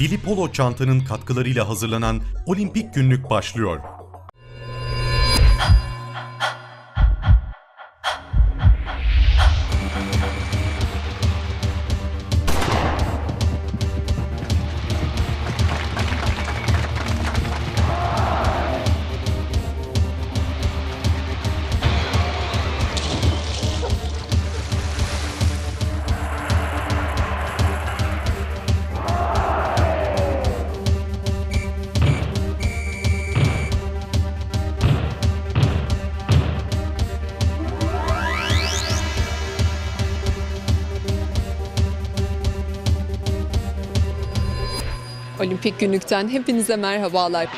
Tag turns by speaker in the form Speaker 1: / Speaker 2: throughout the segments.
Speaker 1: Dili Polo çantanın katkılarıyla hazırlanan Olimpik Günlük başlıyor.
Speaker 2: Günlük'ten hepinize merhabalar.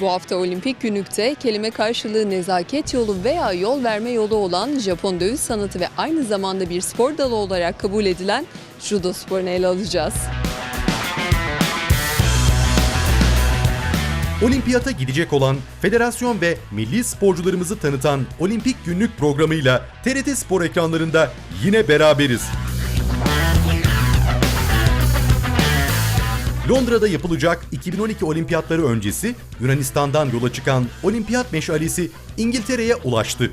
Speaker 2: Bu hafta Olimpik Günlük'te kelime karşılığı nezaket yolu veya yol verme yolu olan Japon dövüş sanatı ve aynı zamanda bir spor dalı olarak kabul edilen judo sporunu ele alacağız.
Speaker 1: Olimpiyata gidecek olan federasyon ve milli sporcularımızı tanıtan Olimpik Günlük programıyla TRT Spor ekranlarında yine beraberiz. Londra'da yapılacak 2012 olimpiyatları öncesi Yunanistan'dan yola çıkan olimpiyat meşalesi İngiltere'ye ulaştı.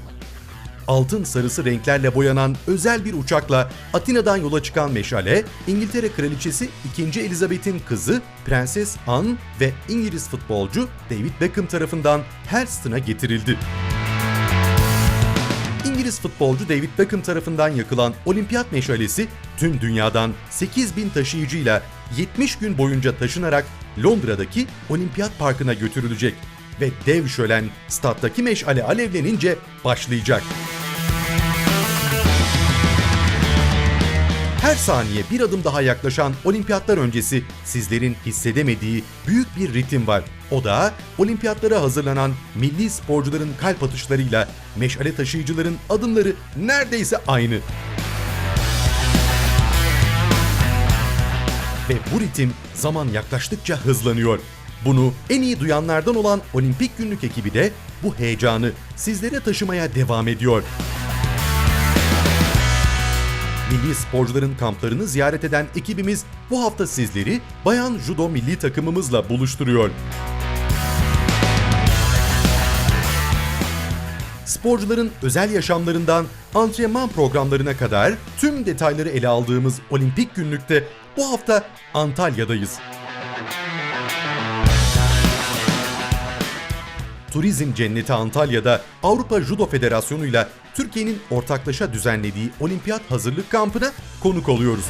Speaker 1: Altın sarısı renklerle boyanan özel bir uçakla Atina'dan yola çıkan meşale, İngiltere Kraliçesi 2. Elizabeth'in kızı Prenses Anne ve İngiliz futbolcu David Beckham tarafından Helston'a getirildi. İngiliz futbolcu David Beckham tarafından yakılan olimpiyat meşalesi tüm dünyadan 8000 taşıyıcıyla 70 gün boyunca taşınarak Londra'daki Olimpiyat Parkı'na götürülecek ve dev şölen stat'taki meşale alevlenince başlayacak. Saniye bir adım daha yaklaşan olimpiyatlar öncesi sizlerin hissedemediği büyük bir ritim var. O da olimpiyatlara hazırlanan milli sporcuların kalp atışlarıyla meşale taşıyıcıların adımları neredeyse aynı. Ve bu ritim zaman yaklaştıkça hızlanıyor. Bunu en iyi duyanlardan olan Olimpik Günlük ekibi de bu heyecanı sizlere taşımaya devam ediyor. Milli sporcuların kamplarını ziyaret eden ekibimiz bu hafta sizleri Bayan Judo milli takımımızla buluşturuyor. Sporcuların özel yaşamlarından antrenman programlarına kadar tüm detayları ele aldığımız Olimpik Günlük'te bu hafta Antalya'dayız. Turizm Cenneti Antalya'da Avrupa Judo Federasyonu ile Türkiye'nin ortaklaşa düzenlediği olimpiyat hazırlık kampına konuk oluyoruz.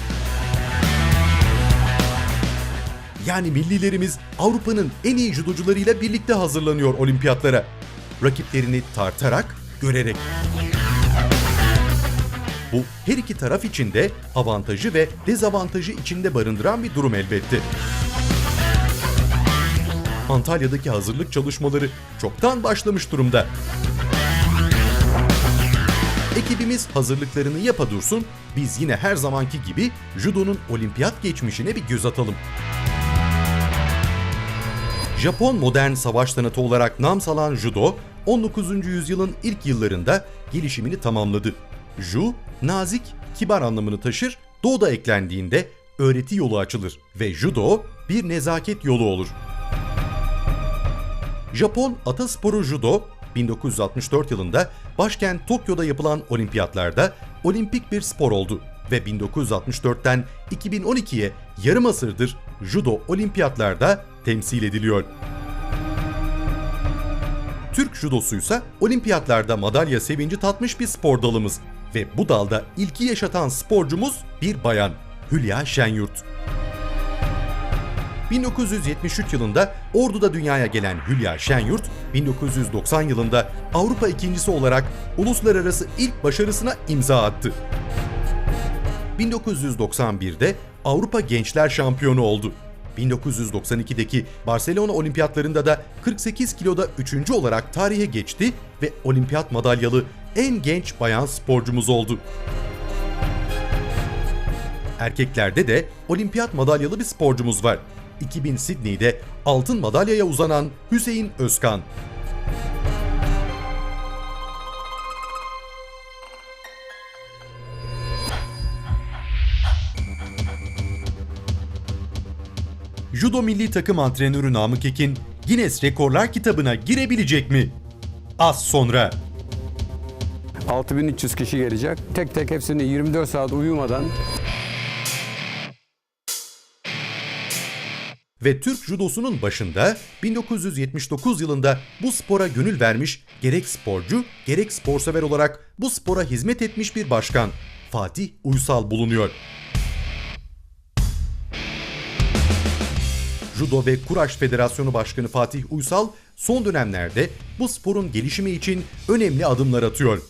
Speaker 1: Yani millilerimiz Avrupa'nın en iyi judocularıyla birlikte hazırlanıyor olimpiyatlara. Rakiplerini tartarak, görerek. Bu her iki taraf için de avantajı ve dezavantajı içinde barındıran bir durum elbette. Antalya'daki hazırlık çalışmaları çoktan başlamış durumda. Ekibimiz hazırlıklarını yapa dursun, biz yine her zamanki gibi judonun olimpiyat geçmişine bir göz atalım. Japon modern savaş sanatı olarak nam salan judo, 19. yüzyılın ilk yıllarında gelişimini tamamladı. Ju, nazik, kibar anlamını taşır, do da eklendiğinde öğreti yolu açılır ve judo bir nezaket yolu olur. Japon atasporu judo 1964 yılında başkent Tokyo'da yapılan olimpiyatlarda olimpik bir spor oldu ve 1964'ten 2012'ye yarım asırdır judo olimpiyatlarda temsil ediliyor. Türk judosuysa olimpiyatlarda madalya sevinci tatmış bir spor dalımız ve bu dalda ilki yaşatan sporcumuz bir bayan Hülya Şenyurt. 1973 yılında Ordu'da dünyaya gelen Hülya Şenyurt, 1990 yılında Avrupa ikincisi olarak uluslararası ilk başarısına imza attı. 1991'de Avrupa Gençler Şampiyonu oldu. 1992'deki Barcelona Olimpiyatlarında da 48 kiloda 3. olarak tarihe geçti ve olimpiyat madalyalı en genç bayan sporcumuz oldu. Erkeklerde de olimpiyat madalyalı bir sporcumuz var. 2000 Sydney'de altın madalyaya uzanan Hüseyin Özkan. Judo milli takım antrenörü Namık Ekin, Guinness Rekorlar kitabına girebilecek mi? Az sonra.
Speaker 3: 6300 kişi gelecek. Tek tek hepsini 24 saat uyumadan
Speaker 1: Ve Türk judosunun başında 1979 yılında bu spora gönül vermiş gerek sporcu gerek sporsever olarak bu spora hizmet etmiş bir başkan Fatih Uysal bulunuyor. Judo ve Kuraş Federasyonu Başkanı Fatih Uysal son dönemlerde bu sporun gelişimi için önemli adımlar atıyor.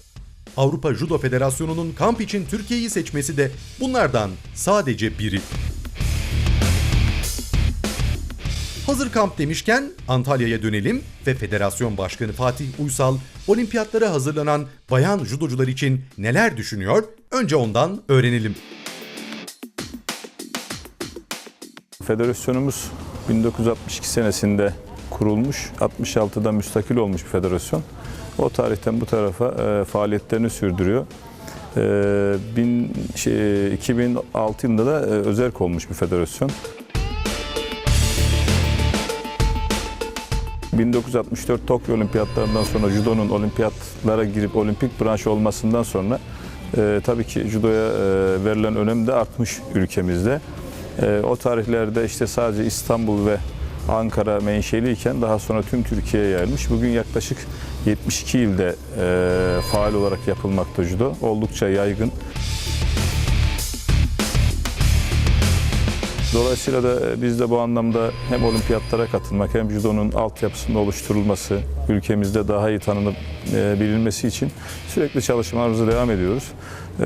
Speaker 1: Avrupa Judo Federasyonu'nun kamp için Türkiye'yi seçmesi de bunlardan sadece biri. Hazır kamp demişken Antalya'ya dönelim ve Federasyon Başkanı Fatih Uysal olimpiyatlara hazırlanan bayan judocular için neler düşünüyor? Önce ondan öğrenelim.
Speaker 4: Federasyonumuz 1962 senesinde kurulmuş, 66'da müstakil olmuş bir federasyon. O tarihten bu tarafa e, faaliyetlerini sürdürüyor. E, bin, şey, 2006 yılında da e, özerk olmuş bir federasyon. 1964 Tokyo Olimpiyatlarından sonra judonun olimpiyatlara girip olimpik branş olmasından sonra e, tabii ki judoya e, verilen önem de artmış ülkemizde. E, o tarihlerde işte sadece İstanbul ve Ankara menşeliyken daha sonra tüm Türkiye'ye yayılmış. Bugün yaklaşık 72 ilde e, faal olarak yapılmakta judo. Oldukça yaygın. Dolayısıyla da e, biz de bu anlamda hem olimpiyatlara katılmak hem judonun altyapısının oluşturulması, ülkemizde daha iyi tanınıp e, bilinmesi için sürekli çalışmalarımıza devam ediyoruz. E,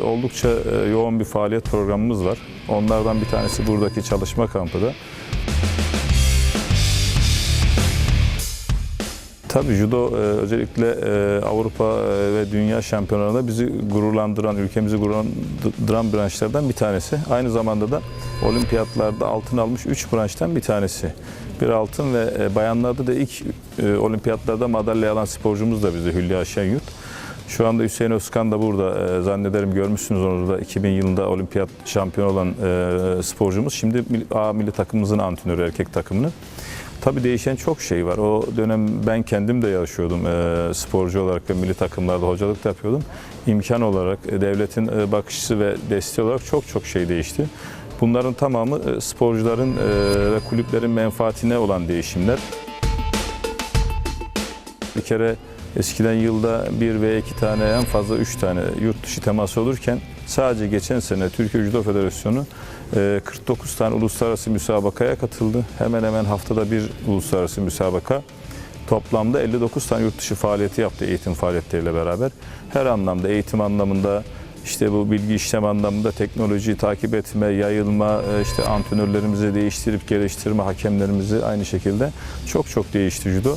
Speaker 4: oldukça e, yoğun bir faaliyet programımız var. Onlardan bir tanesi buradaki çalışma kampı da. Tabii judo e, özellikle e, Avrupa e, ve dünya şampiyonlarında bizi gururlandıran, ülkemizi gururlandıran branşlardan bir tanesi. Aynı zamanda da olimpiyatlarda altın almış 3 branştan bir tanesi. Bir altın ve bayanlarda da ilk olimpiyatlarda madalya alan sporcumuz da bizi Hülya Şenyurt. Şu anda Hüseyin Özkan da burada. Zannederim görmüşsünüz onu da 2000 yılında olimpiyat şampiyonu olan sporcumuz. Şimdi A milli takımımızın antrenörü erkek takımının. Tabii değişen çok şey var. O dönem ben kendim de yaşıyordum e, sporcu olarak ve milli takımlarda hocalık da yapıyordum. İmkan olarak, e, devletin e, bakışçısı ve desteği olarak çok çok şey değişti. Bunların tamamı e, sporcuların e, ve kulüplerin menfaatine olan değişimler. Bir kere eskiden yılda bir veya iki tane en fazla üç tane yurt dışı teması olurken sadece geçen sene Türkiye Judo Federasyonu 49 tane uluslararası müsabakaya katıldı. Hemen hemen haftada bir uluslararası müsabaka. Toplamda 59 tane yurt dışı faaliyeti yaptı eğitim faaliyetleriyle beraber. Her anlamda eğitim anlamında işte bu bilgi işlem anlamında teknolojiyi takip etme, yayılma, e, işte antrenörlerimizi değiştirip geliştirme, hakemlerimizi aynı şekilde çok çok değişti judo.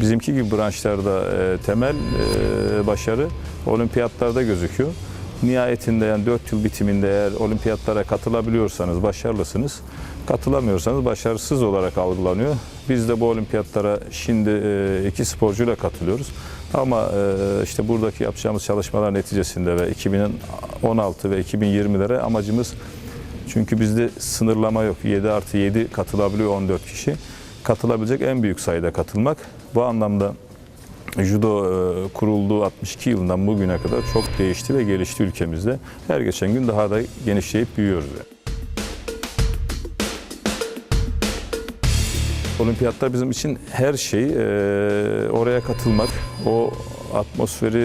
Speaker 4: Bizimki gibi branşlarda e, temel e, başarı olimpiyatlarda gözüküyor. Nihayetinde yani 4 yıl bitiminde eğer olimpiyatlara katılabiliyorsanız başarılısınız. Katılamıyorsanız başarısız olarak algılanıyor. Biz de bu olimpiyatlara şimdi e, iki sporcuyla katılıyoruz. Ama e, işte buradaki yapacağımız çalışmalar neticesinde ve 2016 ve 2020'lere amacımız çünkü bizde sınırlama yok. 7 artı 7 katılabiliyor 14 kişi. Katılabilecek en büyük sayıda katılmak. Bu anlamda judo e, kurulduğu 62 yılından bugüne kadar çok değişti ve gelişti ülkemizde. Her geçen gün daha da genişleyip büyüyoruz. Olimpiyatlar bizim için her şey. E, oraya katılmak, o atmosferi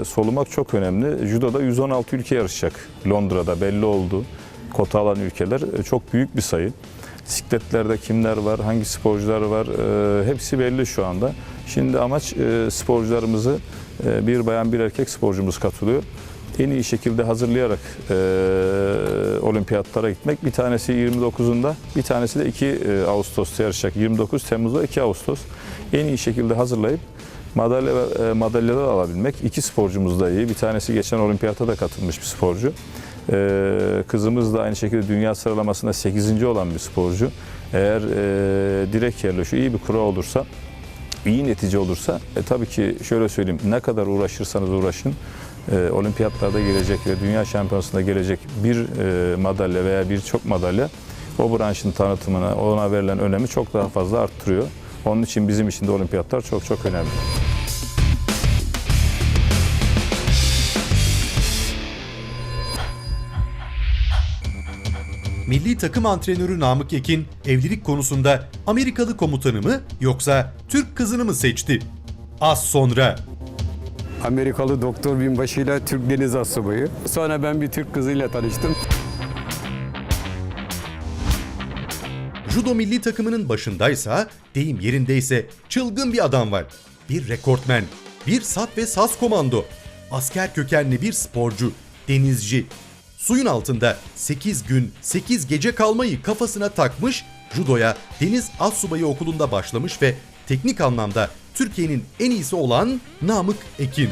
Speaker 4: e, solumak çok önemli. Judo'da 116 ülke yarışacak Londra'da belli oldu. Kota alan ülkeler çok büyük bir sayı. Bisikletlerde kimler var, hangi sporcular var hepsi belli şu anda. Şimdi amaç e, sporcularımızı e, bir bayan bir erkek sporcumuz katılıyor. En iyi şekilde hazırlayarak e, olimpiyatlara gitmek. Bir tanesi 29'unda, bir tanesi de 2 e, Ağustos'ta yarışacak. 29 Temmuz'da 2 Ağustos. En iyi şekilde hazırlayıp madalya e, madalyalar alabilmek. İki sporcumuz da iyi. Bir tanesi geçen olimpiyata da katılmış bir sporcu. Ee, kızımız da aynı şekilde dünya sıralamasında 8. olan bir sporcu. Eğer e, direkt yerleşiyor, iyi bir kura olursa, iyi netice olursa, e, tabii ki şöyle söyleyeyim, ne kadar uğraşırsanız uğraşın, e, olimpiyatlarda gelecek ve dünya şampiyonasında gelecek bir e, madalya veya birçok madalya o branşın tanıtımına, ona verilen önemi çok daha fazla arttırıyor. Onun için bizim için de olimpiyatlar çok çok önemli.
Speaker 1: Milli takım antrenörü Namık Ekin evlilik konusunda Amerikalı komutanı mı yoksa Türk kızını mı seçti? Az sonra
Speaker 3: Amerikalı doktor binbaşıyla Türk deniz asubayı. Sonra ben bir Türk kızıyla tanıştım.
Speaker 1: judo milli takımının başındaysa, deyim yerindeyse çılgın bir adam var. Bir rekortmen, bir sat ve saz komando, asker kökenli bir sporcu, denizci. Suyun altında 8 gün 8 gece kalmayı kafasına takmış, judoya Deniz Assubayı Okulu'nda başlamış ve teknik anlamda Türkiye'nin en iyisi olan Namık Ekin.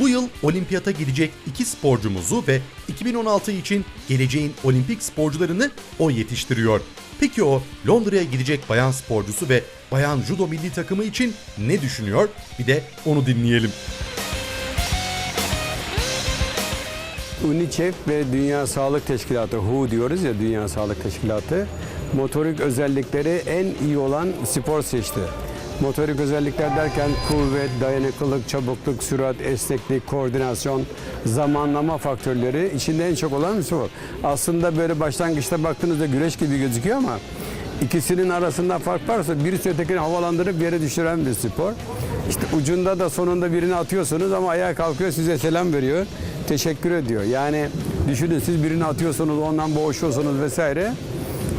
Speaker 1: Bu yıl olimpiyata gidecek iki sporcumuzu ve 2016 için geleceğin olimpik sporcularını o yetiştiriyor. Peki o Londra'ya gidecek bayan sporcusu ve bayan judo milli takımı için ne düşünüyor? Bir de onu dinleyelim.
Speaker 3: UNICEF ve Dünya Sağlık Teşkilatı, WHO diyoruz ya Dünya Sağlık Teşkilatı, motorik özellikleri en iyi olan spor seçti. Motorik özellikler derken kuvvet, dayanıklılık, çabukluk, sürat, esneklik, koordinasyon, zamanlama faktörleri içinde en çok olan spor. Aslında böyle başlangıçta baktığınızda güreş gibi gözüküyor ama ikisinin arasında fark varsa birisi ötekini havalandırıp yere düşüren bir spor. İşte ucunda da sonunda birini atıyorsunuz ama ayağa kalkıyor size selam veriyor. Teşekkür ediyor. Yani düşünün siz birini atıyorsunuz ondan boğuşuyorsunuz vesaire.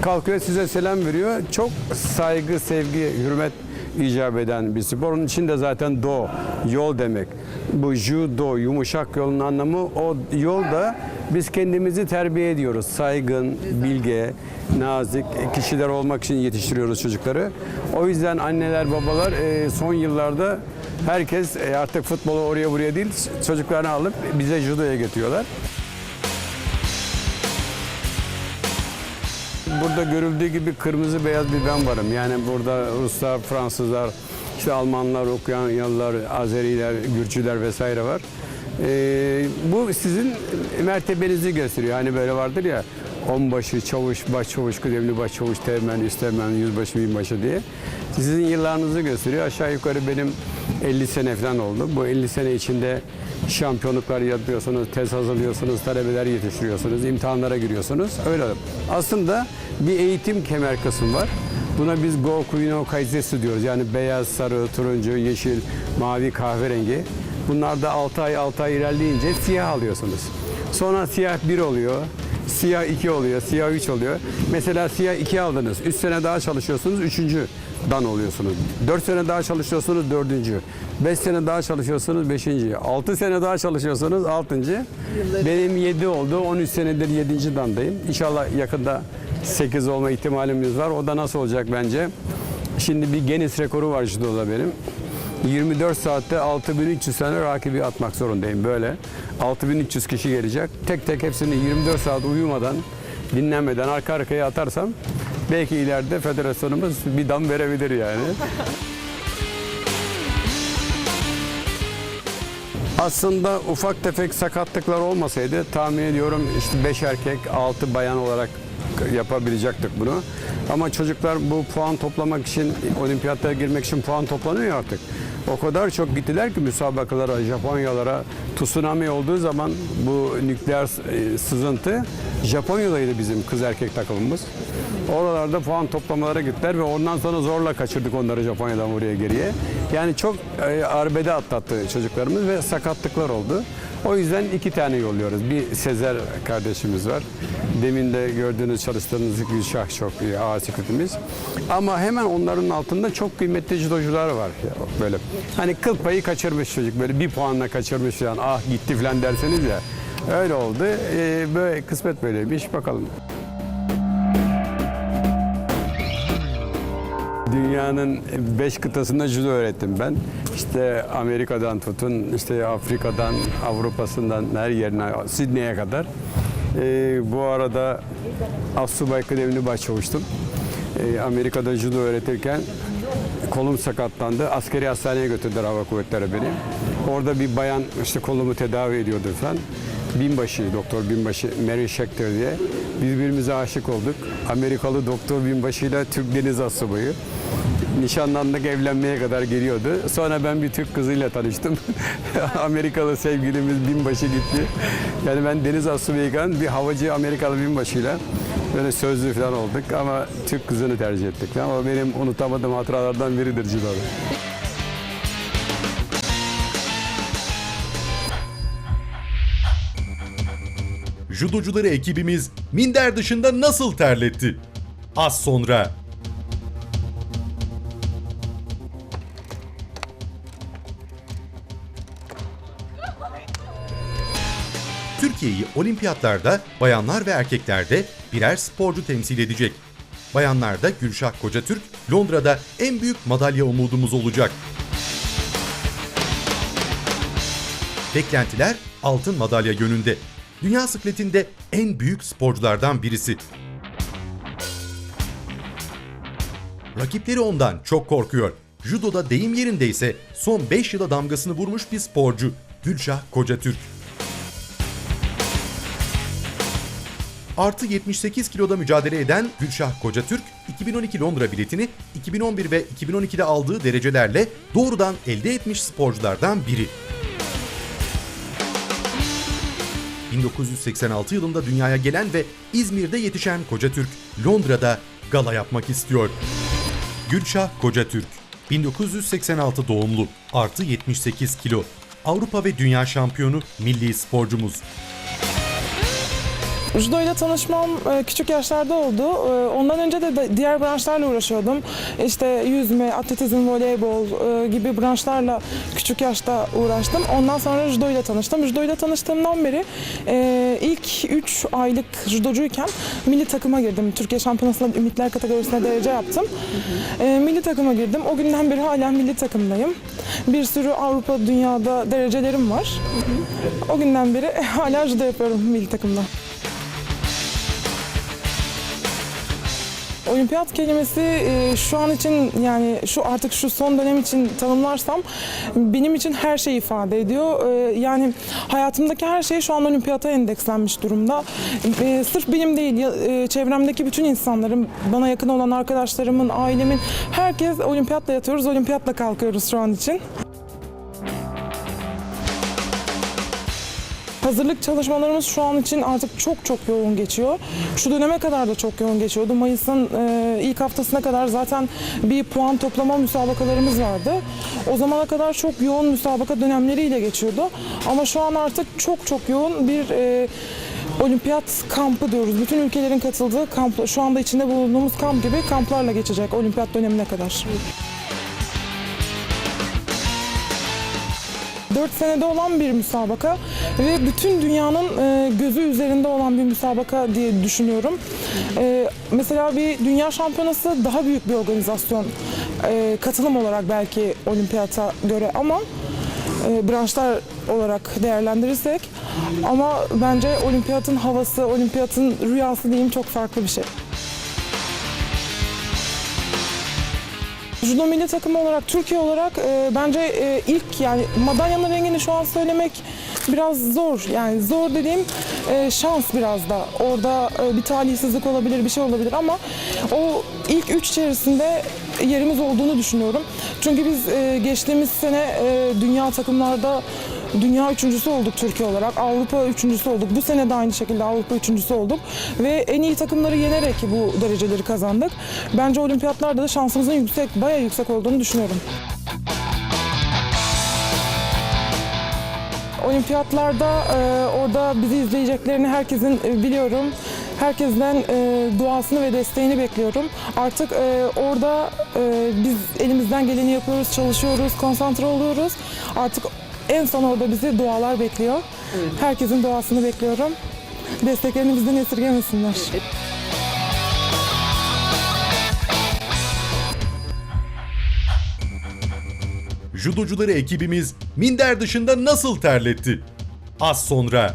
Speaker 3: Kalkıyor size selam veriyor. Çok saygı, sevgi, hürmet icap eden bir spor. Onun için de zaten do, yol demek. Bu judo, yumuşak yolun anlamı o yolda biz kendimizi terbiye ediyoruz. Saygın, bilge, nazik kişiler olmak için yetiştiriyoruz çocukları. O yüzden anneler, babalar e, son yıllarda herkes e, artık futbolu oraya buraya değil çocuklarını alıp bize judoya getiriyorlar. Burada görüldüğü gibi kırmızı beyaz bir ben varım. Yani burada Ruslar, Fransızlar, işte Almanlar, Ukraynalılar, Azeriler, Gürcüler vesaire var. Ee, bu sizin mertebenizi gösteriyor. Hani böyle vardır ya onbaşı, çavuş, başçavuş, kıdemli başçavuş, teğmen, üsteğmen, yüzbaşı, binbaşı diye. Sizin yıllarınızı gösteriyor. Aşağı yukarı benim 50 sene falan oldu. Bu 50 sene içinde şampiyonluklar yapıyorsunuz, tez hazırlıyorsunuz, talebeler yetiştiriyorsunuz, imtihanlara giriyorsunuz. Öyle. Aslında bir eğitim kemer kısmı var. Buna biz Go Kuino Kaizetsu diyoruz. Yani beyaz, sarı, turuncu, yeşil, mavi, kahverengi. Bunlar da 6 ay 6 ay ilerleyince siyah alıyorsunuz. Sonra siyah 1 oluyor, siyah 2 oluyor, siyah 3 oluyor. Mesela siyah 2 aldınız, 3 sene daha çalışıyorsunuz, 3. dan oluyorsunuz. 4 sene daha çalışıyorsunuz, 4. 5 sene daha çalışıyorsunuz, 5. 6 sene daha çalışıyorsunuz, 6. Benim 7 oldu, 13 senedir 7. dandayım. İnşallah yakında 8 olma ihtimalimiz var. O da nasıl olacak bence? Şimdi bir Guinness rekoru var judoda benim. 24 saatte 6300 tane rakibi atmak zorundayım böyle. 6300 kişi gelecek. Tek tek hepsini 24 saat uyumadan, dinlenmeden arka arkaya atarsam belki ileride federasyonumuz bir dam verebilir yani. Aslında ufak tefek sakatlıklar olmasaydı tahmin ediyorum işte 5 erkek 6 bayan olarak yapabilecektik bunu. Ama çocuklar bu puan toplamak için olimpiyatlara girmek için puan toplanıyor artık. O kadar çok gittiler ki müsabakalara, Japonyalara. Tsunami olduğu zaman bu nükleer e, sızıntı Japonya'daydı bizim kız erkek takımımız. Oralarda puan toplamalara gittiler ve ondan sonra zorla kaçırdık onları Japonya'dan buraya geriye. Yani çok e, arbede atlattı çocuklarımız ve sakatlıklar oldu. O yüzden iki tane yolluyoruz. Bir Sezer kardeşimiz var. Demin de gördüğünüz çalıştığınız Gülşah çok sikletimiz. Ama hemen onların altında çok kıymetli judocular var. Böyle hani kıl payı kaçırmış çocuk. Böyle bir puanla kaçırmış falan. Ah gitti falan derseniz ya. Öyle oldu. Ee, böyle kısmet böyleymiş. Bakalım. Dünyanın beş kıtasında judo öğrettim ben. İşte Amerika'dan tutun, işte Afrika'dan, Avrupa'sından her yerine, Sidney'e kadar. Ee, bu arada Assubay Kıdemli başçavuştum. Ee, Amerika'da judo öğretirken kolum sakatlandı. Askeri hastaneye götürdüler hava kuvvetleri beni. Orada bir bayan işte kolumu tedavi ediyordu falan. Binbaşı, doktor binbaşı Mary Schechter diye. Birbirimize aşık olduk. Amerikalı doktor binbaşıyla Türk deniz asubayı. Nişanlandık evlenmeye kadar geliyordu. Sonra ben bir Türk kızıyla tanıştım. Amerikalı sevgilimiz binbaşı gitti. Yani ben deniz asubayken bir havacı Amerikalı binbaşıyla böyle sözlü falan olduk ama Türk kızını tercih ettik. Ama benim unutamadığım hatıralardan biridir judoda.
Speaker 1: Judocuları ekibimiz minder dışında nasıl terletti? Az sonra. Türkiye'yi olimpiyatlarda bayanlar ve erkeklerde birer sporcu temsil edecek. Bayanlarda Gülşah Kocatürk, Londra'da en büyük madalya umudumuz olacak. Beklentiler altın madalya yönünde. Dünya sıkletinde en büyük sporculardan birisi. Rakipleri ondan çok korkuyor. Judoda deyim yerindeyse son 5 yıla damgasını vurmuş bir sporcu Gülşah Kocatürk. Artı 78 kiloda mücadele eden Gülşah Kocatürk, 2012 Londra biletini 2011 ve 2012'de aldığı derecelerle doğrudan elde etmiş sporculardan biri. 1986 yılında dünyaya gelen ve İzmir'de yetişen Kocatürk, Londra'da gala yapmak istiyor. Gülşah Kocatürk, 1986 doğumlu, artı 78 kilo. Avrupa ve Dünya şampiyonu milli sporcumuz.
Speaker 5: Judo ile tanışmam e, küçük yaşlarda oldu. E, Ondan önce de diğer branşlarla uğraşıyordum. İşte yüzme, atletizm, voleybol e, gibi branşlarla küçük yaşta uğraştım. Ondan sonra judo ile tanıştım. Judo ile tanıştığımdan beri ilk 3 aylık judocuyken milli takıma girdim. Türkiye Şampiyonası'nda ümitler kategorisine derece yaptım. Milli takıma girdim. O günden beri hala milli takımdayım. Bir sürü Avrupa, dünyada derecelerim var. O günden beri hala judo yapıyorum milli takımda. Olimpiyat kelimesi e, şu an için yani şu artık şu son dönem için tanımlarsam benim için her şeyi ifade ediyor. E, Yani hayatımdaki her şey şu an olimpiyata endekslenmiş durumda. E, Sırf benim değil, e, çevremdeki bütün insanların, bana yakın olan arkadaşlarımın, ailemin herkes olimpiyatla yatıyoruz, olimpiyatla kalkıyoruz şu an için. Hazırlık çalışmalarımız şu an için artık çok çok yoğun geçiyor. Şu döneme kadar da çok yoğun geçiyordu. Mayıs'ın e, ilk haftasına kadar zaten bir puan toplama müsabakalarımız vardı. O zamana kadar çok yoğun müsabaka dönemleriyle geçiyordu. Ama şu an artık çok çok yoğun bir e, olimpiyat kampı diyoruz. Bütün ülkelerin katıldığı kamp, şu anda içinde bulunduğumuz kamp gibi kamplarla geçecek olimpiyat dönemine kadar. 4 senede olan bir müsabaka ve bütün dünyanın e, gözü üzerinde olan bir müsabaka diye düşünüyorum. E, mesela bir dünya şampiyonası daha büyük bir organizasyon e, katılım olarak belki olimpiyata göre ama branşlar olarak değerlendirirsek ama bence olimpiyatın havası, olimpiyatın rüyası diyeyim çok farklı bir şey. Judo milli takımı olarak, Türkiye olarak e, bence e, ilk yani madalyanın rengini şu an söylemek biraz zor. Yani zor dediğim e, şans biraz da. Orada e, bir talihsizlik olabilir, bir şey olabilir ama o ilk üç içerisinde yerimiz olduğunu düşünüyorum. Çünkü biz e, geçtiğimiz sene e, dünya takımlarda Dünya üçüncüsü olduk Türkiye olarak. Avrupa üçüncüsü olduk. Bu sene de aynı şekilde Avrupa üçüncüsü olduk. Ve en iyi takımları yenerek bu dereceleri kazandık. Bence olimpiyatlarda da şansımızın yüksek, bayağı yüksek olduğunu düşünüyorum. Olimpiyatlarda e, orada bizi izleyeceklerini herkesin e, biliyorum. Herkesten e, duasını ve desteğini bekliyorum. Artık e, orada e, biz elimizden geleni yapıyoruz, çalışıyoruz, konsantre oluyoruz. Artık en son orada bizi dualar bekliyor. Herkesin duasını bekliyorum. Desteklerini bizden esirgemesinler.
Speaker 1: Judocuları ekibimiz minder dışında nasıl terletti? Az sonra.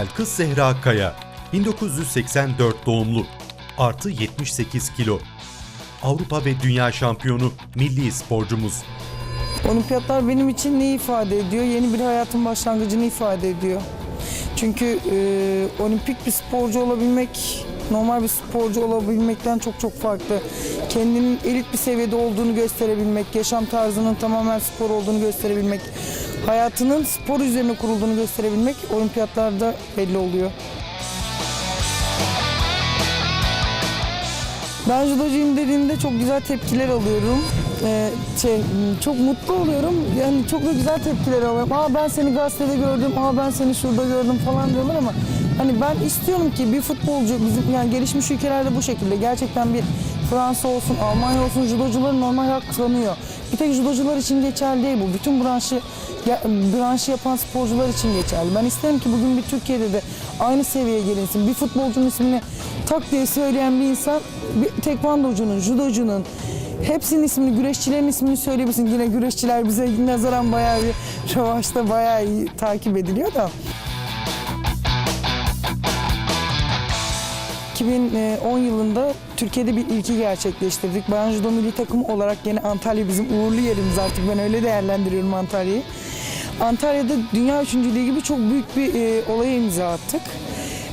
Speaker 1: Belkıs Zehra Kaya, 1984 doğumlu, artı 78 kilo. Avrupa ve Dünya şampiyonu milli sporcumuz.
Speaker 6: Olimpiyatlar benim için ne ifade ediyor? Yeni bir hayatın başlangıcını ifade ediyor. Çünkü e, olimpik bir sporcu olabilmek normal bir sporcu olabilmekten çok çok farklı. Kendinin elit bir seviyede olduğunu gösterebilmek, yaşam tarzının tamamen spor olduğunu gösterebilmek, hayatının spor üzerine kurulduğunu gösterebilmek olimpiyatlarda belli oluyor. Ben judocuyum dediğimde çok güzel tepkiler alıyorum. Ee, şey, çok mutlu oluyorum. Yani çok da güzel tepkiler alıyorum. Aa ben seni gazetede gördüm, aa ben seni şurada gördüm falan diyorlar ama hani ben istiyorum ki bir futbolcu bizim yani gelişmiş ülkelerde bu şekilde gerçekten bir Fransa olsun, Almanya olsun judocuların normal hak tanıyor. Bir tek judocular için geçerli değil bu. Bütün branşı branşı yapan sporcular için geçerli. Ben isterim ki bugün bir Türkiye'de de aynı seviyeye gelinsin. Bir futbolcunun ismini tak diye söyleyen bir insan bir tekvandocunun, judocunun hepsinin ismini, güreşçilerin ismini söyleyebilsin. Yine güreşçiler bize nazaran bayağı bir rövaşta bayağı iyi takip ediliyor da. 2010 yılında Türkiye'de bir ilki gerçekleştirdik. Bayan Milli Takımı olarak yine Antalya bizim uğurlu yerimiz artık. Ben öyle değerlendiriyorum Antalya'yı. Antalya'da dünya üçüncülüğü gibi çok büyük bir e, olaya imza attık.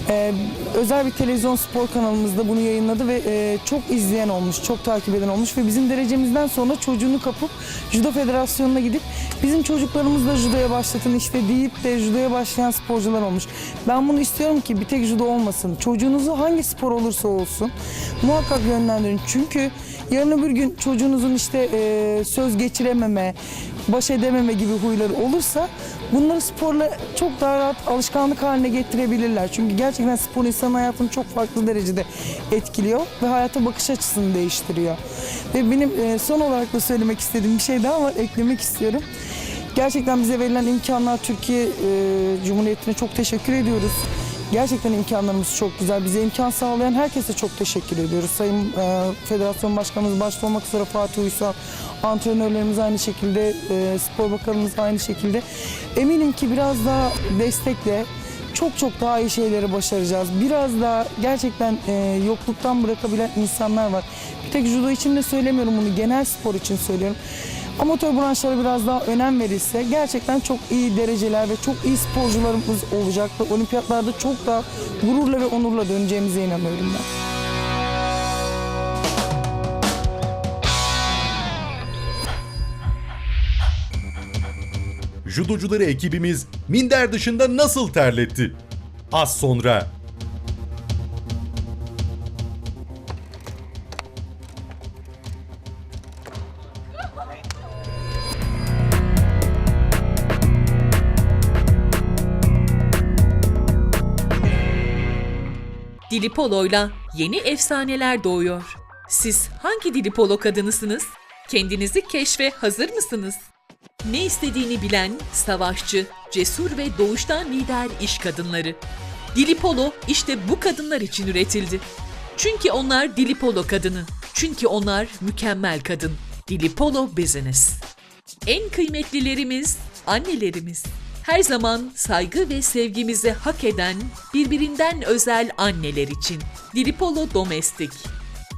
Speaker 6: E, özel bir televizyon spor kanalımızda bunu yayınladı ve e, çok izleyen olmuş, çok takip eden olmuş ve bizim derecemizden sonra çocuğunu kapıp Judo Federasyonu'na gidip bizim çocuklarımız da judoya başlatın işte deyip de judoya başlayan sporcular olmuş. Ben bunu istiyorum ki bir tek judo olmasın. Çocuğunuzu hangi spor olursa olsun muhakkak yönlendirin. Çünkü yarın öbür gün çocuğunuzun işte e, söz geçirememe, baş edememe gibi huyları olursa bunları sporla çok daha rahat alışkanlık haline getirebilirler. Çünkü gerçekten spor insanın hayatını çok farklı derecede etkiliyor ve hayata bakış açısını değiştiriyor. Ve benim e, son olarak da söylemek istediğim bir şey daha var, eklemek istiyorum. Gerçekten bize verilen imkanlar Türkiye e, Cumhuriyeti'ne çok teşekkür ediyoruz. Gerçekten imkanlarımız çok güzel. Bize imkan sağlayan herkese çok teşekkür ediyoruz. Sayın e, Federasyon Başkanımız başta olmak üzere Fatih Uysal, antrenörlerimiz aynı şekilde, e, spor bakanımız aynı şekilde. Eminim ki biraz daha destekle çok çok daha iyi şeyleri başaracağız. Biraz daha gerçekten e, yokluktan bırakabilen insanlar var. Bir tek judo için de söylemiyorum bunu, genel spor için söylüyorum. Amatör branşlara biraz daha önem verilse gerçekten çok iyi dereceler ve çok iyi sporcularımız olacak ve olimpiyatlarda çok daha gururla ve onurla döneceğimize inanıyorum ben.
Speaker 1: Judocuları ekibimiz minder dışında nasıl terletti? Az sonra.
Speaker 7: Dilipolo'yla yeni efsaneler doğuyor. Siz hangi Dilipolo kadınısınız? Kendinizi keşfe hazır mısınız? Ne istediğini bilen, savaşçı, cesur ve doğuştan lider iş kadınları. Dilipolo işte bu kadınlar için üretildi. Çünkü onlar Dilipolo kadını. Çünkü onlar mükemmel kadın. Dilipolo Business. En kıymetlilerimiz annelerimiz. Her zaman saygı ve sevgimizi hak eden birbirinden özel anneler için. Dilipolo Domestik.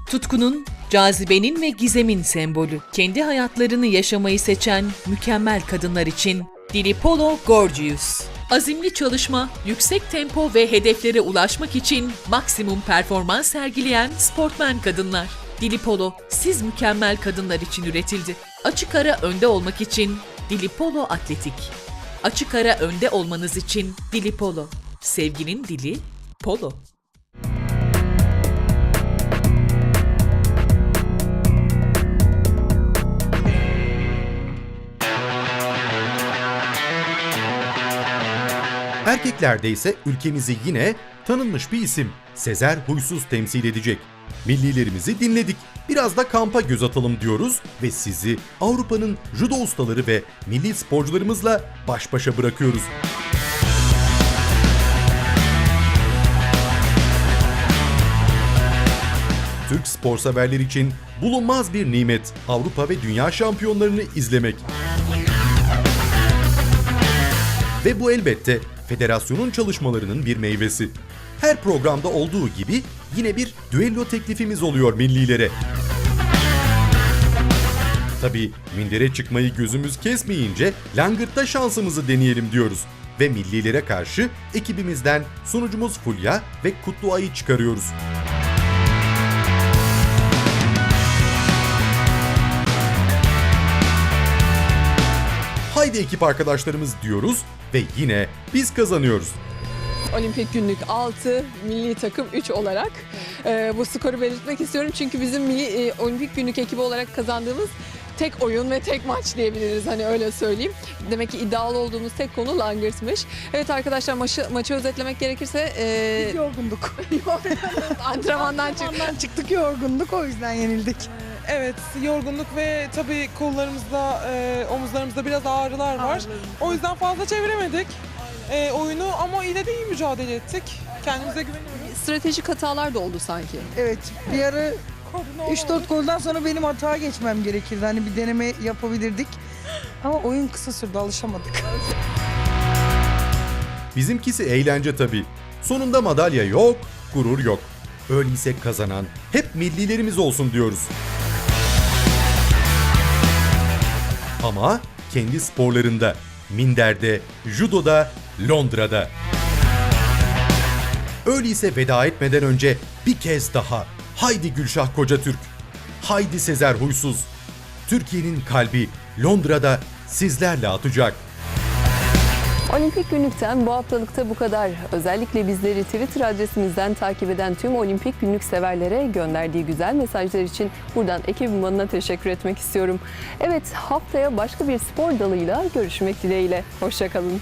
Speaker 7: Tutkunun, cazibenin ve gizemin sembolü. Kendi hayatlarını yaşamayı seçen mükemmel kadınlar için Dilipolo Gorgeous. Azimli çalışma, yüksek tempo ve hedeflere ulaşmak için maksimum performans sergileyen sportmen kadınlar. Dilipolo, siz mükemmel kadınlar için üretildi. Açık ara önde olmak için Dilipolo Atletik. Açık ara önde olmanız için Dilipolo. Sevginin dili polo.
Speaker 1: Erkeklerde ise ülkemizi yine tanınmış bir isim Sezer Huysuz temsil edecek. Millilerimizi dinledik. Biraz da kampa göz atalım diyoruz ve sizi Avrupa'nın judo ustaları ve milli sporcularımızla baş başa bırakıyoruz. Türk spor severler için bulunmaz bir nimet Avrupa ve Dünya şampiyonlarını izlemek. Ve bu elbette federasyonun çalışmalarının bir meyvesi. Her programda olduğu gibi yine bir düello teklifimiz oluyor millilere. Tabii mindere çıkmayı gözümüz kesmeyince langırtta şansımızı deneyelim diyoruz. Ve millilere karşı ekibimizden sunucumuz Fulya ve Kutlu Ay'ı çıkarıyoruz. Haydi ekip arkadaşlarımız diyoruz ve yine biz kazanıyoruz.
Speaker 2: Olimpik günlük 6, milli takım 3 olarak e, bu skoru belirtmek istiyorum. Çünkü bizim milli e, olimpik günlük ekibi olarak kazandığımız tek oyun ve tek maç diyebiliriz hani öyle söyleyeyim. Demek ki iddialı olduğumuz tek konu Langers'mış. Evet arkadaşlar maçı, maçı özetlemek gerekirse e,
Speaker 6: Yorgunduk.
Speaker 2: antrenmandan.
Speaker 6: Ondan çıktık yorgunduk o yüzden yenildik.
Speaker 5: Evet, yorgunluk ve tabii kollarımızda, e, omuzlarımızda biraz ağrılar var. O yüzden fazla çeviremedik e, oyunu ama yine de iyi mücadele ettik. Kendimize güveniyoruz.
Speaker 2: Stratejik hatalar da oldu sanki.
Speaker 6: Evet bir ara
Speaker 5: Koordine
Speaker 6: 3-4 golden sonra benim hata geçmem gerekirdi. Hani bir deneme yapabilirdik. Ama oyun kısa sürdü alışamadık.
Speaker 1: Bizimkisi eğlence tabii. Sonunda madalya yok, gurur yok. Öyleyse kazanan hep millilerimiz olsun diyoruz. Ama kendi sporlarında, minderde, judoda, Londra'da. Öyleyse veda etmeden önce bir kez daha haydi Gülşah Kocatürk, haydi Sezer Huysuz. Türkiye'nin kalbi Londra'da sizlerle atacak.
Speaker 2: Olimpik günlükten bu haftalıkta bu kadar. Özellikle bizleri Twitter adresimizden takip eden tüm olimpik günlük severlere gönderdiği güzel mesajlar için buradan ekibim adına teşekkür etmek istiyorum. Evet haftaya başka bir spor dalıyla görüşmek dileğiyle. Hoşçakalın.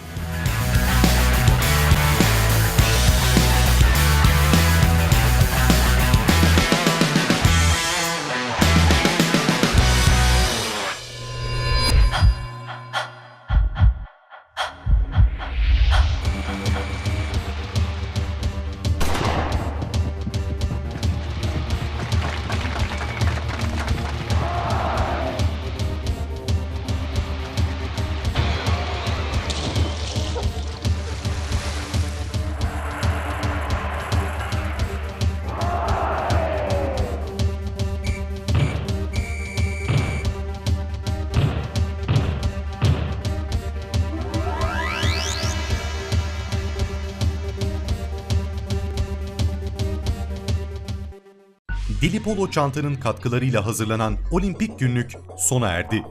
Speaker 1: Polo çantanın katkılarıyla hazırlanan Olimpik Günlük sona erdi.